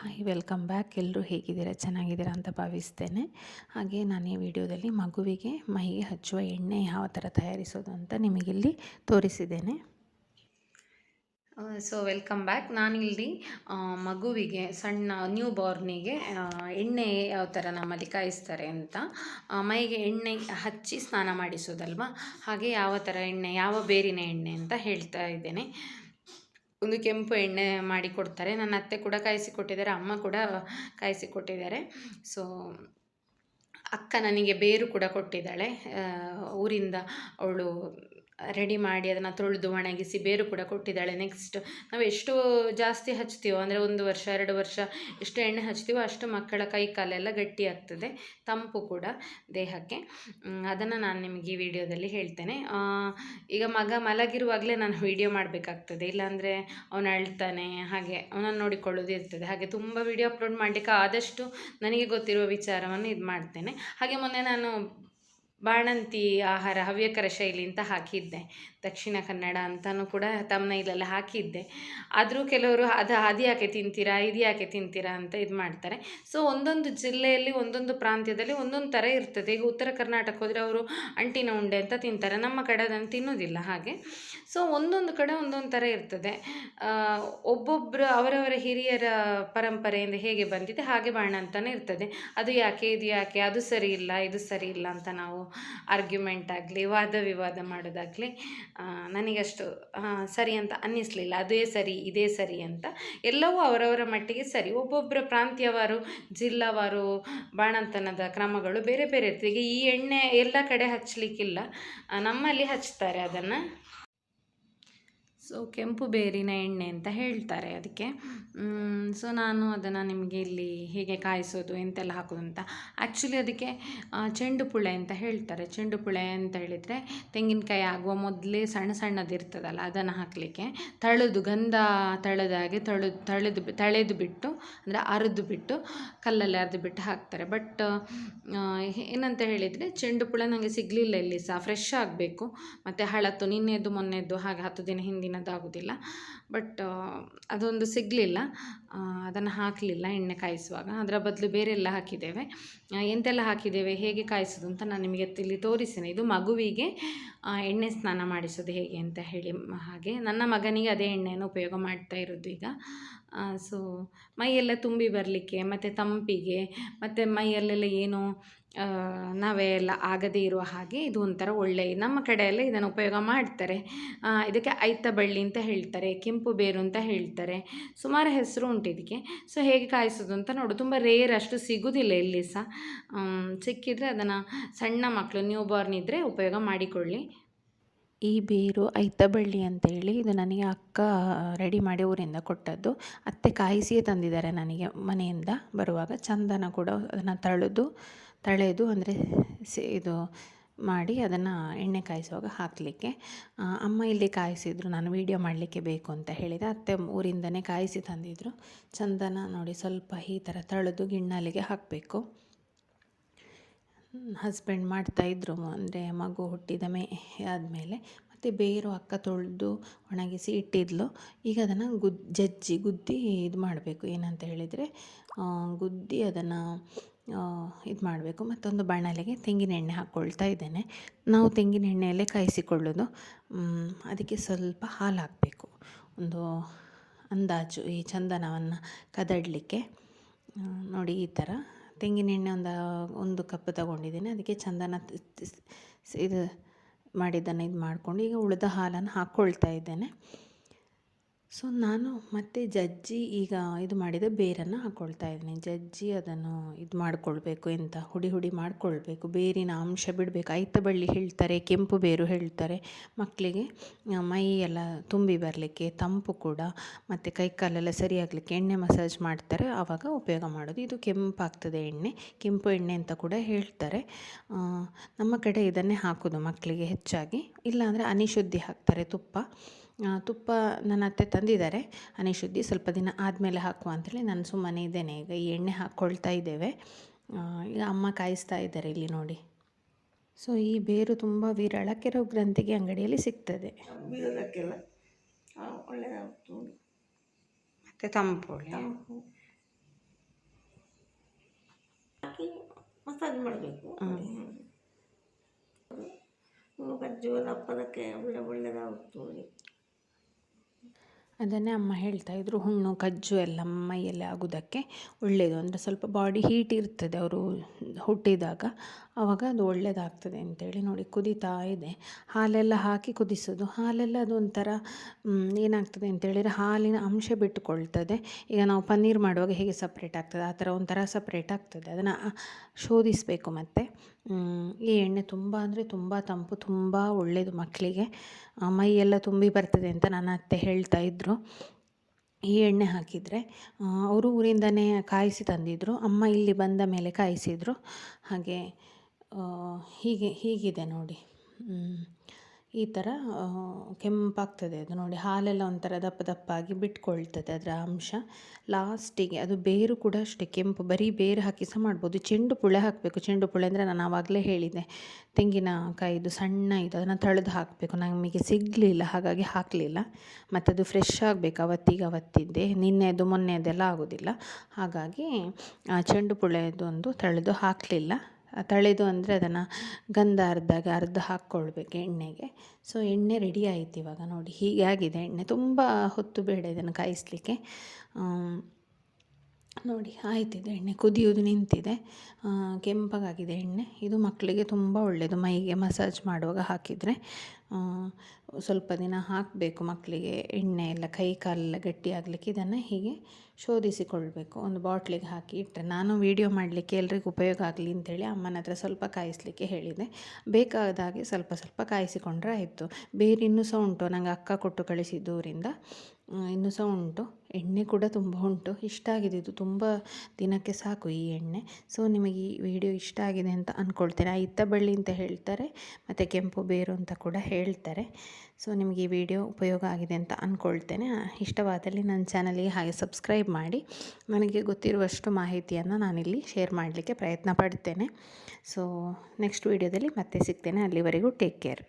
Hi, welcome back. ಎಲ್ಲರೂ ಹೇಗಿದ್ದೀರಾ? ಚೆನ್ನಾಗಿದ್ದೀರಾ ಅಂತ ಭಾವಿಸ್ತೇನೆ. ಹಾಗೆ ನಾನು ಈ ವಿಡಿಯೋದಲ್ಲಿ ಮಗುವಿಗೆ ಮೈಗೆ ಹಚ್ಚುವ ಎಣ್ಣೆ ಯಾವ ಥರ ತಯಾರಿಸೋದು ಅಂತ ನಿಮಗಿಲ್ಲಿ ತೋರಿಸಿದ್ದೇನೆ. So welcome back. ನಾನಿಲ್ಲಿ ಮಗುವಿಗೆ, ಸಣ್ಣ ನ್ಯೂ ಬಾರ್ನಿಗೆ ಎಣ್ಣೆ ಯಾವ ಥರ ನಮ್ಮಲ್ಲಿ ಕಾಯಿಸ್ತಾರೆ ಅಂತ ಮೈಗೆ ಎಣ್ಣೆ ಹಚ್ಚಿ ಸ್ನಾನ ಮಾಡಿಸೋದಲ್ವಾ? ಹಾಗೆ ಯಾವ ಥರ ಎಣ್ಣೆ, ಯಾವ ಬೇರಿನ ಎಣ್ಣೆ ಅಂತ ಹೇಳ್ತಾ ಇದ್ದೇನೆ. ಒಂದು ಕೆಂಪು ಎಣ್ಣೆ ಮಾಡಿ ಕೊಡ್ತಾರೆ. ನನ್ನ ಅತ್ತೆ ಕೂಡ ಕಾಯಿಸಿ ಕೊಟ್ಟಿದ್ದಾರೆ. ಅಮ್ಮ ಕೂಡ ಕಾಯಿಸಿ ಕೊಟ್ಟಿದ್ದಾರೆ. ಸೊ ಅಕ್ಕ ನನಗೆ ಬೇರು ಕೂಡ ಕೊಟ್ಟಿದ್ದಾಳೆ. ಊರಿಂದ ಅವಳು ರೆಡಿ ಮಾಡಿ ಅದನ್ನು ತೊಳೆದು ಒಣಗಿಸಿ ಬೇರು ಕೂಡ ಕೊಟ್ಟಿದ್ದಾಳೆ. ನೆಕ್ಸ್ಟ್ ನಾವು ಎಷ್ಟು ಜಾಸ್ತಿ ಹಚ್ತೀವೋ, ಅಂದರೆ ಒಂದು ವರ್ಷ, ಎರಡು ವರ್ಷ ಎಷ್ಟು ಎಣ್ಣೆ ಹಚ್ತೀವೋ ಅಷ್ಟು ಮಕ್ಕಳ ಕೈ ಕಾಲೆಲ್ಲ ಗಟ್ಟಿ ಆಗ್ತದೆ, ತಂಪು ಕೂಡ ದೇಹಕ್ಕೆ. ಅದನ್ನು ನಾನು ನಿಮಗೆ ಈ ವಿಡಿಯೋದಲ್ಲಿ ಹೇಳ್ತೇನೆ. ಈಗ ಮಗ ಮಲಗಿರುವಾಗಲೇ ನಾನು ವಿಡಿಯೋ ಮಾಡಬೇಕಾಗ್ತದೆ, ಇಲ್ಲಾಂದರೆ ಅವನು ಅಳ್ತಾನೆ, ಹಾಗೆ ಅವನನ್ನು ನೋಡಿಕೊಳ್ಳೋದು ಇರ್ತದೆ. ಹಾಗೆ ತುಂಬ ವಿಡಿಯೋ ಅಪ್ಲೋಡ್ ಮಾಡಲಿಕ್ಕೆ ಆದಷ್ಟು ನನಗೆ ಗೊತ್ತಿರುವ ವಿಚಾರವನ್ನು ಇದು ಮಾಡ್ತೇನೆ. ಹಾಗೆ ಮೊನ್ನೆ ನಾನು ಬಾಣಂತಿ ಆಹಾರ ಹವ್ಯಕರ ಶೈಲಿ ಅಂತ ಹಾಕಿದ್ದೆ. ದಕ್ಷಿಣ ಕನ್ನಡ ಅಂತಲೂ ಕೂಡ ತಮ್ಮನೈಲೆಲ್ಲ ಹಾಕಿದ್ದೆ. ಆದರೂ ಕೆಲವರು ಅದು ಅದು ಯಾಕೆ ತಿಂತೀರಾ, ಇದು ಯಾಕೆ ತಿಂತೀರಾ ಅಂತ ಇದು ಮಾಡ್ತಾರೆ. ಸೊ ಒಂದೊಂದು ಜಿಲ್ಲೆಯಲ್ಲಿ, ಒಂದೊಂದು ಪ್ರಾಂತ್ಯದಲ್ಲಿ ಒಂದೊಂದು ಥರ ಇರ್ತದೆ. ಈಗ ಉತ್ತರ ಕರ್ನಾಟಕ ಹೋದರೆ ಅವರು ಅಂಟಿನ ಉಂಡೆ ಅಂತ ತಿಂತಾರೆ. ನಮ್ಮ ಕಡೆ ಅದನ್ನು ತಿನ್ನೋದಿಲ್ಲ ಹಾಗೆ. ಸೊ ಒಂದೊಂದು ಕಡೆ ಒಂದೊಂದು ಥರ ಇರ್ತದೆ. ಒಬ್ಬೊಬ್ಬರು ಅವರವರ ಹಿರಿಯರ ಪರಂಪರೆಯಿಂದ ಹೇಗೆ ಬಂದಿದೆ, ಹಾಗೆ ಬಾಣ ಅಂತಲೇ ಇರ್ತದೆ. ಅದು ಯಾಕೆ, ಇದು ಯಾಕೆ, ಅದು ಸರಿ ಇಲ್ಲ, ಇದು ಸರಿ ಇಲ್ಲ ಅಂತ ನಾವು ಆರ್ಗ್ಯುಮೆಂಟ್ ಆಗಲಿ, ವಾದ ವಿವಾದ ಮಾಡೋದಾಗಲಿ ನನಗಷ್ಟು ಸರಿ ಅಂತ ಅನ್ನಿಸ್ಲಿಲ್ಲ. ಅದೇ ಸರಿ, ಇದೇ ಸರಿ ಅಂತ. ಎಲ್ಲವೂ ಅವರವರ ಮಟ್ಟಿಗೆ ಸರಿ. ಒಬ್ಬೊಬ್ಬರ ಪ್ರಾಂತ್ಯವಾರು, ಜಿಲ್ಲಾವಾರು, ಬಾಣಂತನದ ಕ್ರಮಗಳು ಬೇರೆ ಬೇರೆ ಇರ್ತದೆ. ಈಗ ಈ ಎಣ್ಣೆ ಎಲ್ಲ ಕಡೆ ಹಚ್ಚಲಿಕ್ಕಿಲ್ಲ. ನಮ್ಮಲ್ಲಿ ಹಚ್ತಾರೆ ಅದನ್ನು. ಸೊ ಕೆಂಪು ಬೇರಿನ ಎಣ್ಣೆ ಅಂತ ಹೇಳ್ತಾರೆ ಅದಕ್ಕೆ. ಸೊ ನಾನು ಅದನ್ನು ನಿಮಗೆ ಇಲ್ಲಿ ಹೇಗೆ ಕಾಯಿಸೋದು, ಎಂತೆಲ್ಲ ಹಾಕೋದು ಅಂತ. ಆ್ಯಕ್ಚುಲಿ ಅದಕ್ಕೆ ಚೆಂಡು ಪುಳೆ ಅಂತ ಹೇಳ್ತಾರೆ. ಚೆಂಡು ಪುಳೆ ಅಂತ ಹೇಳಿದರೆ ತೆಂಗಿನಕಾಯಿ ಆಗುವ ಮೊದಲೇ ಸಣ್ಣ ಸಣ್ಣದು ಇರ್ತದಲ್ಲ, ಅದನ್ನು ಹಾಕಲಿಕ್ಕೆ. ತಳೆದು, ಗಂಧ ತಳೆದ ಹಾಗೆ ತಳೆದು ತಳೆದು ತಳೆದು ಬಿಟ್ಟು, ಅಂದರೆ ಅರೆದು ಬಿಟ್ಟು, ಕಲ್ಲಲ್ಲಿ ಅರೆದು ಬಿಟ್ಟು ಹಾಕ್ತಾರೆ. ಬಟ್ ಏನಂತ ಹೇಳಿದರೆ ಚೆಂಡು ಪುಳೆ ನನಗೆ ಸಿಗಲಿಲ್ಲ ಇಲ್ಲಿ ಸಹ. ಫ್ರೆಶ್ ಆಗಬೇಕು. ಮತ್ತು ಹಳತ್ತು ನಿನ್ನೆದು ಮೊನ್ನೆದ್ದು, ಹಾಗೆ ಹತ್ತು ದಿನ ಹಿಂದಿನದ್ದು ಆಗೋದಿಲ್ಲ ಬಟ್ ಅದೊಂದು ಸಿಗಲಿಲ್ಲ. ಅದನ್ನು ಹಾಕಲಿಲ್ಲ ಎಣ್ಣೆ ಕಾಯಿಸುವಾಗ. ಅದರ ಬದಲು ಬೇರೆ ಎಲ್ಲ ಹಾಕಿದ್ದೇವೆ ಎಂತೆಲ್ಲ ಹಾಕಿದ್ದೇವೆ, ಹೇಗೆ ಕಾಯಿಸೋದು ಅಂತ ನಾನು ನಿಮಗೆ ಇಲ್ಲಿ ತೋರಿಸ್ತೇನೆ. ಇದು ಮಗುವಿಗೆ ಎಣ್ಣೆ ಸ್ನಾನ ಮಾಡಿಸೋದು ಹೇಗೆ ಅಂತ ಹೇಳಿ, ಹಾಗೆ. ನನ್ನ ಮಗನಿಗೆ ಅದೇ ಎಣ್ಣೆಯನ್ನು ಉಪಯೋಗ ಮಾಡ್ತಾ ಇರೋದು ಈಗ. ಸೊ ಮೈಯೆಲ್ಲ ತುಂಬಿ ಬರಲಿಕ್ಕೆ, ಮತ್ತು ತಂಪಿಗೆ, ಮತ್ತು ಮೈಯಲ್ಲೆಲ್ಲ ಏನು ನಾವೇ ಎಲ್ಲ ಆಗದೇ ಇರುವ ಹಾಗೆ ಇದು ಒಂಥರ ಒಳ್ಳೆಯ ನಮ್ಮ ಕಡೆಯೆಲ್ಲ ಇದನ್ನು ಉಪಯೋಗ ಮಾಡ್ತಾರೆ. ಇದಕ್ಕೆ ಐತ ಬಳ್ಳಿ ಅಂತ ಹೇಳ್ತಾರೆ, ಕೆಂಪು ಬೇರು ಅಂತ ಹೇಳ್ತಾರೆ, ಸುಮಾರು ಹೆಸರು ಉಂಟು ಇದಕ್ಕೆ. ಸೊ ಹೇಗೆ ಕಾಯಿಸೋದು ಅಂತ ನೋಡು, ತುಂಬ ರೇರ್ ಅಷ್ಟು ಸಿಗೋದಿಲ್ಲ ಇಲ್ಲಿ ಸಹ ಸಿಕ್ಕಿದರೆ ಅದನ್ನು ಸಣ್ಣ ಮಕ್ಕಳು ನ್ಯೂ ಬಾರ್ನ್ ಇದ್ದರೆ ಉಪಯೋಗ ಮಾಡಿಕೊಳ್ಳಿ. ಈ ಬೇರು ಐತಬಳ್ಳಿ ಅಂತೇಳಿ ಇದು ನನಗೆ ಅಕ್ಕ ರೆಡಿ ಮಾಡಿ ಊರಿಂದ ಕೊಟ್ಟದ್ದು. ಅತ್ತೆ ಕಾಯಿಸಿಯೇ ತಂದಿದ್ದಾರೆ ನನಗೆ ಮನೆಯಿಂದ. ಬರುವಾಗ ಚಂದನ ಕೂಡ ಅದನ್ನು ತಳೆದು ತಳೆದು ಅಂದರೆ ಸಿ ಇದು ಮಾಡಿ ಅದನ್ನು ಎಣ್ಣೆ ಕಾಯಿಸುವಾಗ ಹಾಕಲಿಕ್ಕೆ. ಅಮ್ಮ ಇಲ್ಲಿ ಕಾಯಿಸಿದ್ರು, ನಾನು ವೀಡಿಯೋ ಮಾಡಲಿಕ್ಕೆ ಬೇಕು ಅಂತ ಹೇಳಿದೆ. ಅತ್ತೆ ಊರಿಂದನೇ ಕಾಯಿಸಿ ತಂದಿದ್ರು. ಚಂದನ ನೋಡಿ ಸ್ವಲ್ಪ ಈ ಥರ ತಳೆದು ಗಿಣ್ಣಲಿಗೆ ಹಾಕಬೇಕು. ಹಸ್ಬೆಂಡ್ ಮಾಡ್ತಾಯಿದ್ರು ಅಂದರೆ ಮಗು ಹುಟ್ಟಿದ ಮೇ, ಆದಮೇಲೆ ಮತ್ತು ಬೇರು ಅಕ್ಕ ತೊಳೆದು ಒಣಗಿಸಿ ಇಟ್ಟಿದ್ಲು. ಈಗ ಅದನ್ನು ಗುದ್, ಜಜ್ಜಿ, ಗುದ್ದಿ ಇದು ಮಾಡಬೇಕು. ಏನಂತ ಹೇಳಿದರೆ ಗುದ್ದಿ ಅದನ್ನು ಇದು ಮಾಡಬೇಕು. ಮತ್ತೊಂದು ಬಾಣಲೆಗೆ ತೆಂಗಿನ ಎಣ್ಣೆ ಹಾಕ್ಕೊಳ್ತಾ ಇದ್ದೇನೆ. ನಾವು ತೆಂಗಿನ ಎಣ್ಣೆಯಲ್ಲೇ ಕಾಯಿಸಿಕೊಳ್ಳೋದು. ಅದಕ್ಕೆ ಸ್ವಲ್ಪ ಹಾಲು ಹಾಕಬೇಕು. ಒಂದು ಅಂದಾಜು ಈ ಚಂದನವನ್ನು ಕದಡಲಿಕ್ಕೆ. ನೋಡಿ ಈ ಥರ ತೆಂಗಿನ ಎಣ್ಣೆ ಒಂದು ಒಂದು ಕಪ್ ತಗೊಂಡಿದ್ದೀನಿ. ಅದಕ್ಕೆ ಚಂದನ ಇದು ಮಾಡಿದ್ದನ್ನು ಇದು ಮಾಡಿಕೊಂಡು ಈಗ ಉಳಿದ ಹಾಲನ್ನು ಹಾಕ್ಕೊಳ್ತಾ ಇದ್ದೇನೆ. ಸೊ ನಾನು ಮತ್ತೆ ಜಜ್ಜಿ ಈಗ ಇದು ಮಾಡಿದ ಬೇರನ್ನು ಹಾಕ್ಕೊಳ್ತಾ ಇದ್ದೀನಿ. ಜಜ್ಜಿ ಅದನ್ನು ಇದು ಮಾಡಿಕೊಳ್ಬೇಕು, ಎಂತ ಹುಡಿ ಹುಡಿ ಮಾಡಿಕೊಳ್ಬೇಕು, ಬೇರಿನ ಅಂಶ ಬಿಡಬೇಕು. ಐತ ಬಳ್ಳಿ ಹೇಳ್ತಾರೆ, ಕೆಂಪು ಬೇರು ಹೇಳ್ತಾರೆ. ಮಕ್ಕಳಿಗೆ ಮೈ ಎಲ್ಲ ತುಂಬಿ ಬರಲಿಕ್ಕೆ, ತಂಪು ಕೂಡ, ಮತ್ತು ಕೈ ಕಾಲೆಲ್ಲ ಸರಿಯಾಗಲಿಕ್ಕೆ ಎಣ್ಣೆ ಮಸಾಜ್ ಮಾಡ್ತಾರೆ. ಆವಾಗ ಉಪಯೋಗ ಮಾಡೋದು ಇದು. ಕೆಂಪಾಗ್ತದೆ ಎಣ್ಣೆ, ಕೆಂಪು ಎಣ್ಣೆ ಅಂತ ಕೂಡ ಹೇಳ್ತಾರೆ. ನಮ್ಮ ಕಡೆ ಇದನ್ನೇ ಹಾಕೋದು ಮಕ್ಕಳಿಗೆ ಹೆಚ್ಚಾಗಿ. ಇಲ್ಲಾಂದರೆ ಅನಿಶುದ್ಧಿ ಹಾಕ್ತಾರೆ ತುಪ್ಪ. ತುಪ್ಪ ನನ್ನ ಅತ್ತೆ ತಂದಿದ್ದಾರೆ. ಅನಿಶುದ್ಧಿ ಸ್ವಲ್ಪ ದಿನ ಆದಮೇಲೆ ಹಾಕುವ ಅಂಥೇಳಿ ನಾನು ಸುಮ್ಮನೆ ಇದ್ದೇನೆ. ಈಗ ಈ ಎಣ್ಣೆ ಹಾಕ್ಕೊಳ್ತಾ ಇದ್ದೇವೆ. ಈಗ ಅಮ್ಮ ಕಾಯಿಸ್ತಾ ಇದ್ದಾರೆ ಇಲ್ಲಿ ನೋಡಿ. ಸೊ ಈ ಬೇರು ತುಂಬ ವಿರಳ ಕೆಲವು ಗ್ರಂಥಿಗೆ ಅಂಗಡಿಯಲ್ಲಿ ಸಿಗ್ತದೆ. ಮತ್ತು ಮಸಾಜ್ ಮಾಡಬೇಕು. ಕಜ್ಜು ದಪ್ಪದಕ್ಕೆ ಒಳ್ಳೆ ಒಳ್ಳೆದಾಗುತ್ತೆ ಅದನ್ನೇ ಅಮ್ಮ ಹೇಳ್ತಾ ಇದ್ರು ಹುಣ್ಣು ಕಜ್ಜು ಎಲ್ಲ ಮೈಯಲ್ಲಿ ಆಗೋದಕ್ಕೆ ಒಳ್ಳೆಯದು ಅಂದರೆ ಸ್ವಲ್ಪ ಬಾಡಿ ಹೀಟ್ ಇರ್ತದೆ ಅವರು ಹುಟ್ಟಿದಾಗ. ಆವಾಗ ಅದು ಒಳ್ಳೆಯದಾಗ್ತದೆ ಅಂತೇಳಿ ನೋಡಿ ಕುದೀತಾ ಇದೆ. ಹಾಲೆಲ್ಲ ಹಾಕಿ ಕುದಿಸೋದು. ಹಾಲೆಲ್ಲ ಅದು ಮ್, ಏನಾಗ್ತದೆ ಅಂತೇಳಿದರೆ ಹಾಲಿನ ಅಂಶ ಬಿಟ್ಟುಕೊಳ್ತದೆ. ಈಗ ನಾವು ಪನ್ನೀರ್ ಮಾಡುವಾಗ ಹೇಗೆ ಸಪ್ರೇಟ್ ಆಗ್ತದೆ? ಆ ಥರ ಒಂಥರ ಸಪ್ರೇಟ್ ಆಗ್ತದೆ. ಅದನ್ನು ಶೋಧಿಸಬೇಕು ಮತ್ತು. ಈ ಎಣ್ಣೆ ತುಂಬ ಅಂದರೆ ತುಂಬ ತಂಪು ತುಂಬ ಒಳ್ಳೆಯದು ಮಕ್ಕಳಿಗೆ. ಮೈಯೆಲ್ಲ ತುಂಬಿ ಬರ್ತದೆ ಅಂತ ನನ್ನ ಅತ್ತೆ ಹೇಳ್ತಾ ಇದ್ದರು ಈ ಎಣ್ಣೆ ಹಾಕಿದರೆ ಅವರು ಊರಿಂದನೇ ಕಾಯಿಸಿ ತಂದಿದ್ದರು ಅಮ್ಮ ಇಲ್ಲಿ ಬಂದ ಮೇಲೆ ಕಾಯಿಸಿದರು. ಹಾಗೆ ಹೀಗೆ, ಹೀಗಿದೆ ನೋಡಿ. ಈ ಥರ ಕೆಂಪಾಗ್ತದೆ ಅದು ನೋಡಿ. ಹಾಲೆಲ್ಲ ಒಂಥರ ದಪ್ಪ ದಪ್ಪಾಗಿ ಬಿಟ್ಕೊಳ್ತದೆ ಅದರ ಅಂಶ. ಲಾಸ್ಟಿಗೆ ಅದು ಬೇರು ಕೂಡ ಅಷ್ಟೇ, ಕೆಂಪು. ಬರೀ ಬೇರು ಹಾಕಿ ಸಹ ಮಾಡ್ಬೋದು. ಚೆಂಡು ಪುಳೆ ಹಾಕಬೇಕು. ಚೆಂಡು ಪುಳೆ ಅಂದರೆ ನಾನು ಆವಾಗಲೇ ಹೇಳಿದೆ ತೆಂಗಿನಕಾಯಿದು ಸಣ್ಣ ಇದು, ಅದನ್ನು ತಳೆದು ಹಾಕಬೇಕು. ನಮಗೆ ಸಿಗಲಿಲ್ಲ, ಹಾಗಾಗಿ ಹಾಕಲಿಲ್ಲ. ಮತ್ತು ಅದು ಫ್ರೆಶ್ ಆಗಬೇಕು. ಅವತ್ತಿಗೆ ಅವತ್ತಿದ್ದೆ ನಿನ್ನೆದು, ಮೊನ್ನೆದೆಲ್ಲ ಆಗೋದಿಲ್ಲ. ಹಾಗಾಗಿ ಚೆಂಡು ಪುಳೆದೊಂದು ತಳೆದು ಹಾಕಲಿಲ್ಲ. ತಳೆದು ಅಂದರೆ ಅದನ್ನು ಗಂಧ ಅರ್ಧಾಗ ಅರ್ಧ ಹಾಕ್ಕೊಳ್ಬೇಕು ಎಣ್ಣೆಗೆ. ಸೊ ಎಣ್ಣೆ ರೆಡಿ ಆಯಿತು ಇವಾಗ ನೋಡಿ ಹೀಗೆ ಆಗಿದೆ ಎಣ್ಣೆ. ತುಂಬ ಹೊತ್ತು ಬೇಡ ಇದನ್ನು ಕಾಯಿಸಲಿಕ್ಕೆ. ನೋಡಿ ಆಯ್ತಿದೆ ಎಣ್ಣೆ. ಕುದಿಯೋದು ನಿಂತಿದೆ. ಕೆಂಪಗಾಗಿದೆ ಎಣ್ಣೆ. ಇದು ಮಕ್ಕಳಿಗೆ ತುಂಬ ಒಳ್ಳೆಯದು ಮೈಗೆ ಮಸಾಜ್ ಮಾಡುವಾಗ ಹಾಕಿದರೆ. ಸ್ವಲ್ಪ ದಿನ ಹಾಕಬೇಕು ಮಕ್ಕಳಿಗೆ ಎಣ್ಣೆ ಎಲ್ಲ ಕೈ ಕಾಲೆಲ್ಲ ಗಟ್ಟಿ ಆಗಲಿಕ್ಕೆ ಇದನ್ನು ಹೀಗೆ ಶೋಧಿಸಿಕೊಳ್ಬೇಕು. ಒಂದು ಬಾಟ್ಲಿಗೆ ಹಾಕಿ ಇಟ್ಟರೆ. ನಾನು ವೀಡಿಯೋ ಮಾಡಲಿಕ್ಕೆ ಎಲ್ರಿಗೂ ಉಪಯೋಗ ಆಗಲಿ ಅಂತೇಳಿ ಅಮ್ಮನ ಹತ್ರ ಸ್ವಲ್ಪ ಕಾಯಿಸಲಿಕ್ಕೆ ಹೇಳಿದೆ. ಬೇಕಾದ ಹಾಗೆ ಸ್ವಲ್ಪ ಸ್ವಲ್ಪ ಕಾಯಿಸಿಕೊಂಡ್ರೆ ಆಯಿತು. ಬೇರೆ ಇನ್ನೂ ಸಹ ಉಂಟು. ನನಗೆ ಅಕ್ಕ ಕೊಟ್ಟು ಕಳಿಸಿದ್ದು ಊರಿಂದ ಆ, ಇನ್ನೂ ಸಹ ಉಂಟು. ಎಣ್ಣೆ ಕೂಡ ತುಂಬ ಉಂಟು. ಇಷ್ಟ ಆಗಿದೆ ಇದು. ತುಂಬ ದಿನಕ್ಕೆ ಸಾಕು ಈ ಎಣ್ಣೆ. ಸೊ ನಿಮಗೆ ಈ ವಿಡಿಯೋ ಇಷ್ಟ ಆಗಿದೆ ಅಂತ ಅಂದ್ಕೊಳ್ತೇನೆ ಇತ್ತ ಬಳ್ಳಿ ಅಂತ ಹೇಳ್ತಾರೆ. ಮತ್ತು ಕೆಂಪು ಬೇರು ಅಂತ ಕೂಡ ಹೇಳ್ತಾರೆ. ಸೊ ನಿಮಗೆ ಈ ವಿಡಿಯೋ ಉಪಯೋಗ ಆಗಿದೆ ಅಂತ ಅಂದ್ಕೊಳ್ತೇನೆ ಇಷ್ಟವಾದಲ್ಲಿ ನನ್ನ ಚಾನಲಿಗೆ ಹಾಗೆ ಸಬ್ಸ್ಕ್ರೈಬ್ ಮಾಡಿ. ನನಗೆ ಗೊತ್ತಿರುವಷ್ಟು ಮಾಹಿತಿಯನ್ನು ನಾನಿಲ್ಲಿ ಶೇರ್ ಮಾಡಲಿಕ್ಕೆ ಪ್ರಯತ್ನ ಪಡ್ತೇನೆ. ಸೊ ನೆಕ್ಸ್ಟ್ ವಿಡಿಯೋದಲ್ಲಿ ಮತ್ತೆ ಸಿಗ್ತೇನೆ. ಅಲ್ಲಿವರೆಗೂ ಟೇಕ್ ಕೇರ್